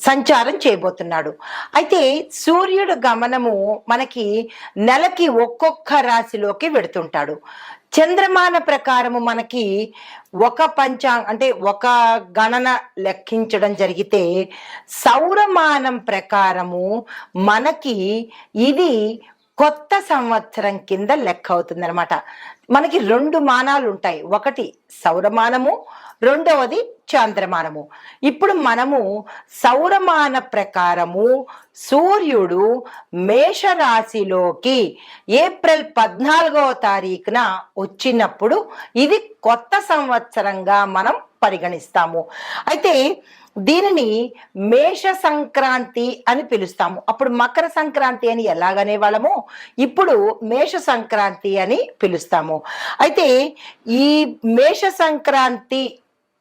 సంచారం చేయబోతున్నాడు. అయితే సూర్యుడు గమనము మనకి నెలకి ఒక్కొక్క రాశిలోకి వెడుతుంటాడు. చంద్రమాన ప్రకారము మనకి ఒక పంచాంగ అంటే ఒక గణన లెక్కించడం జరిగితే సౌరమానం ప్రకారము మనకి ఇది కొత్త సంవత్సరం కింద లెక్క అవుతుంది అనమాట మనకి రెండు మానాలు ఉంటాయి. ఒకటి సౌరమానము రెండవది చాంద్రమానము. ఇప్పుడు మనము సౌరమాన ప్రకారము సూర్యుడు మేషరాశిలోకి ఏప్రిల్ పద్నాలుగవ తారీఖున వచ్చినప్పుడు ఇది కొత్త సంవత్సరంగా మనం పరిగణిస్తాము. అయితే దీనిని మేష సంక్రాంతి అని పిలుస్తాము. అప్పుడు మకర సంక్రాంతి అని ఎలాగనే వాళ్ళము ఇప్పుడు మేష సంక్రాంతి అని పిలుస్తాము. అయితే ఈ మేష సంక్రాంతి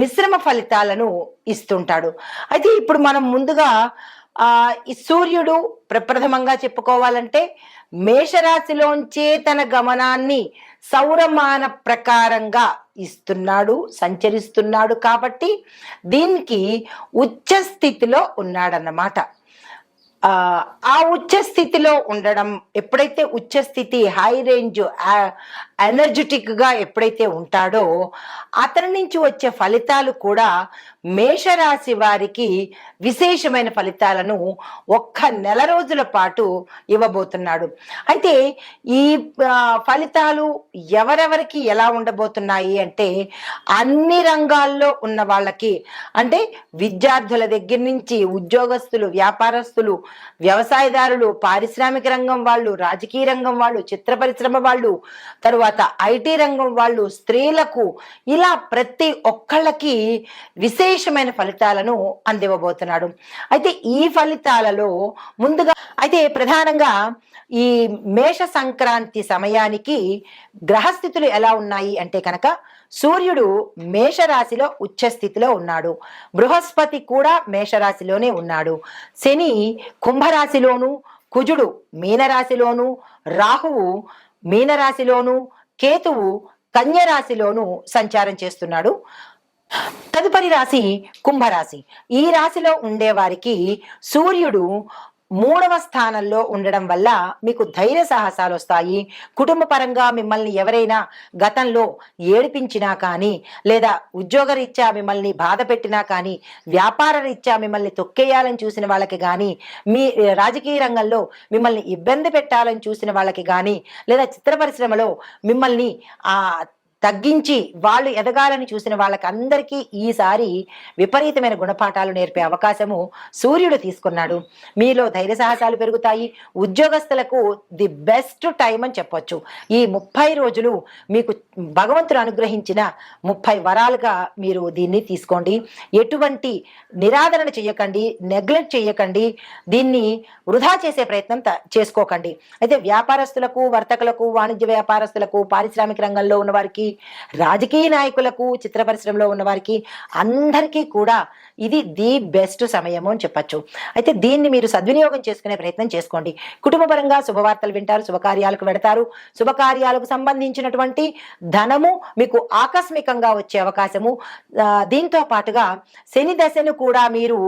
మిశ్రమ ఫలితాలను ఇస్తుంటాడు. అయితే ఇప్పుడు మనం ముందుగా ఆ ఈ సూర్యుడు ప్రప్రథమంగా చెప్పుకోవాలంటే మేషరాశిలోంచే తన గమనాన్ని సౌరమాన ప్రకారంగా ఇస్తున్నాడు సంచరిస్తున్నాడు కాబట్టి దీనికి ఉచ్చ స్థితిలో ఉన్నాడన్నమాట. ఆ ఉచ్చ స్థితిలో ఉండడం ఎప్పుడైతే ఉచ్చ స్థితి హై రేంజ్ ఎనర్జెటిక్గా ఎప్పుడైతే ఉంటాడో అతని నుంచి వచ్చే ఫలితాలు కూడా మేషరాశి వారికి విశేషమైన ఫలితాలను ఒక్క నెల రోజుల పాటు ఇవ్వబోతున్నాడు. అయితే ఈ ఫలితాలు ఎవరెవరికి ఎలా ఉండబోతున్నాయి అంటే అన్ని రంగాల్లో ఉన్న వాళ్ళకి అంటే విద్యార్థుల దగ్గర నుంచి ఉద్యోగస్తులు వ్యాపారస్తులు వ్యవసాయదారులు పారిశ్రామిక రంగం వాళ్ళు రాజకీయ రంగం వాళ్ళు చిత్ర పరిశ్రమ వాళ్ళు తరువాత ఐటీ రంగం వాళ్ళు స్త్రీలకు ఇలా ప్రతి ఒక్కళ్ళకి విశేషమైన ఫలితాలను అందివ్వబోతున్నాడు. అయితే ఈ ఫలితాలలో ముందుగా అయితే ప్రధానంగా ఈ మేష సంక్రాంతి సమయానికి గ్రహస్థితులు ఎలా ఉన్నాయి అంటే కనుక సూర్యుడు మేషరాశిలో ఉచ్చస్థితిలో ఉన్నాడు. బృహస్పతి కూడా మేషరాశిలోనే ఉన్నాడు. శని కుంభరాశిలోను కుజుడు మీనరాశిలోను రాహువు మీనరాశిలోను కేతువు కన్యరాశిలోను సంచారం చేస్తున్నాడు. తదుపరి రాశి కుంభరాశి. ఈ రాశిలో ఉండే వారికి సూర్యుడు మూడవ స్థానంలో ఉండడం వల్ల మీకు ధైర్య సాహసాలు వస్తాయి. కుటుంబ పరంగా మిమ్మల్ని ఎవరైనా గతంలో ఏడిపించినా కానీ లేదా ఉద్యోగ రీత్యా మిమ్మల్ని బాధ పెట్టినా కానీ వ్యాపార రీత్యా మిమ్మల్ని తొక్కేయాలని చూసిన వాళ్ళకి కానీ మీ రాజకీయ రంగంలో మిమ్మల్ని ఇబ్బంది పెట్టాలని చూసిన వాళ్ళకి కానీ లేదా చిత్ర పరిశ్రమలో మిమ్మల్ని ఆ తగ్గించి వాళ్ళు ఎదగాలని చూసిన వాళ్ళకి అందరికీ ఈసారి విపరీతమైన గుణపాఠాలు నేర్పే అవకాశము సూర్యుడు తీసుకున్నాడు. మీలో ధైర్య సాహసాలు పెరుగుతాయి. ఉద్యోగస్తులకు ది బెస్ట్ టైం అని చెప్పొచ్చు. ఈ ముప్పై రోజులు మీకు భగవంతుడు అనుగ్రహించిన ముప్పై వరాలుగా మీరు దీన్ని తీసుకోండి. ఎటువంటి నిరాదరణ చేయకండి నెగ్లెక్ట్ చేయకండి. దీన్ని వృధా చేసే ప్రయత్నం చేసుకోకండి. అయితే వ్యాపారస్తులకు వర్తకులకు వాణిజ్య వ్యాపారస్తులకు పారిశ్రామిక రంగంలో ఉన్న వారికి రాజకీయ నాయకులకు చిత్ర పరిశ్రమలో ఉన్న వారికి అందరికీ కూడా ఇది ది బెస్ట్ సమయము అని చెప్పచ్చు. అయితే దీన్ని మీరు సద్వినియోగం చేసుకునే ప్రయత్నం చేసుకోండి. కుటుంబపరంగా శుభవార్తలు వింటారు శుభకార్యాలకు వెడతారు. శుభకార్యాలకు సంబంధించినటువంటి ధనము మీకు ఆకస్మికంగా వచ్చే అవకాశము. దీంతో పాటుగా శని దశను కూడా మీరు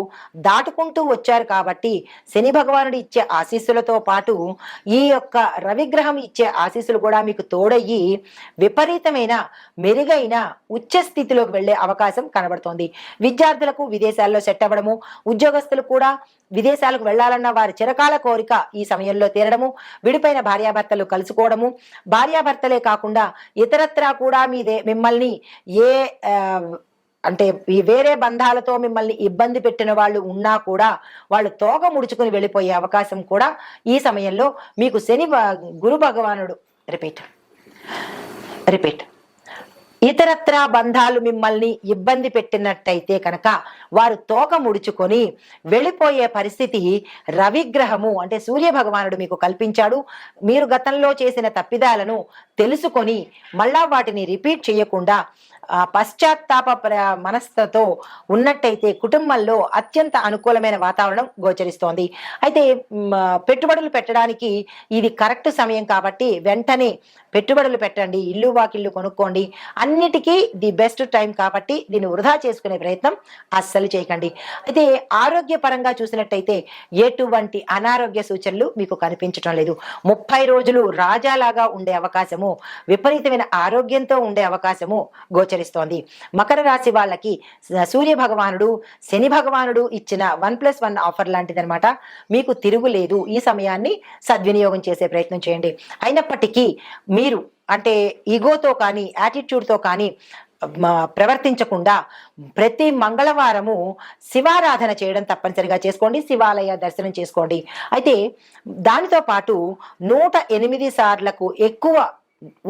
దాటుకుంటూ వచ్చారు కాబట్టి శని భగవానుడు ఇచ్చే ఆశీస్సులతో పాటు ఈ యొక్క రవిగ్రహం ఇచ్చే ఆశీస్సులు కూడా మీకు తోడయ్యి విపరీతమైన మెరుగైన ఉచ్చ స్థితిలోకి వెళ్ళే అవకాశం కనబడుతోంది. విద్యార్థులకు విదేశాల్లో సెట్ అవ్వడము ఉద్యోగస్తులు కూడా విదేశాలకు వెళ్ళాలన్న వారి చిరకాల కోరిక ఈ సమయంలో తీరడము విడిపోయిన భార్యాభర్తలు కలుసుకోవడము భార్యాభర్తలే కాకుండా ఇతరత్రా కూడా మీదే మిమ్మల్ని ఏ అంటే ఈ వేరే బంధాలతో మిమ్మల్ని ఇబ్బంది పెట్టిన వాళ్ళు ఉన్నా కూడా వాళ్ళు తోక ముడుచుకుని వెళ్ళిపోయే అవకాశం కూడా ఈ సమయంలో మీకు శని గురు భగవానుడు రిపీట్ రిపీట్. ఇతరత్రా బంధాలు మిమ్మల్ని ఇబ్బంది పెట్టినట్టయితే కనుక వారు తోక ముడుచుకొని వెళ్ళిపోయే పరిస్థితి రవిగ్రహము అంటే సూర్య భగవానుడు మీకు కల్పించాడు. మీరు గతంలో చేసిన తప్పిదాలను తెలుసుకొని మళ్ళా వాటిని రిపీట్ చేయకుండా పశ్చాత్తాప మనస్తతో ఉన్నట్టయితే కుటుంబంలో అత్యంత అనుకూలమైన వాతావరణం గోచరిస్తోంది. అయితే పెట్టుబడులు పెట్టడానికి ఇది కరెక్ట్ సమయం కాబట్టి వెంటనే పెట్టుబడులు పెట్టండి ఇల్లు వాకిల్లు కొనుక్కోండి. అన్నిటికీ ది బెస్ట్ టైం కాబట్టి దీన్ని వృధా చేసుకునే ప్రయత్నం అస్సలు చేయకండి. అయితే ఆరోగ్యపరంగా చూసినట్టయితే ఎటువంటి అనారోగ్య సూచనలు మీకు కనిపించడం లేదు. ముప్పై రోజులు రాజాలాగా ఉండే అవకాశము విపరీతమైన ఆరోగ్యంతో ఉండే అవకాశము గోచరిస్తోంది. మకర రాశి వాళ్ళకి సూర్య భగవానుడు శని భగవానుడు ఇచ్చిన వన్ ప్లస్ వన్ ఆఫర్ లాంటిదనమాట మీకు తిరుగులేదు ఈ సమయాన్ని సద్వినియోగం చేసే ప్రయత్నం చేయండి. అయినప్పటికీ మీరు అంటే ఈగోతో కానీ యాటిట్యూడ్తో కానీ ప్రవర్తించకుండా ప్రతి మంగళవారము శివారాధన చేయడం తప్పనిసరిగా చేసుకోండి. శివాలయ దర్శనం చేసుకోండి. అయితే దానితో పాటు నూట ఎనిమిది సార్లకు ఎక్కువ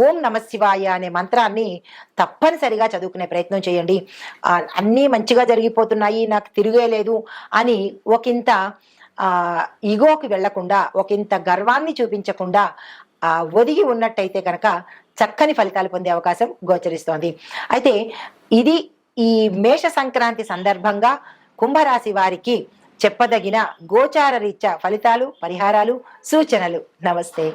ఓం నమ శివాయ అనే మంత్రాన్ని తప్పనిసరిగా చదువుకునే ప్రయత్నం చేయండి. అన్నీ మంచిగా జరిగిపోతున్నాయి నాకు తిరిగే లేదు అని ఒకంత ఈగోకి వెళ్ళకుండా ఒకంత గర్వాన్ని చూపించకుండా ఒదిగి ఉన్నట్టయితే కనుక చక్కని ఫలితాలు పొందే అవకాశం గోచరిస్తోంది. అయితే ఇది ఈ మేష సంక్రాంతి సందర్భంగా కుంభరాశి వారికి చెప్పదగిన గోచార రీత్యా ఫలితాలు పరిహారాలు సూచనలు. నమస్తే.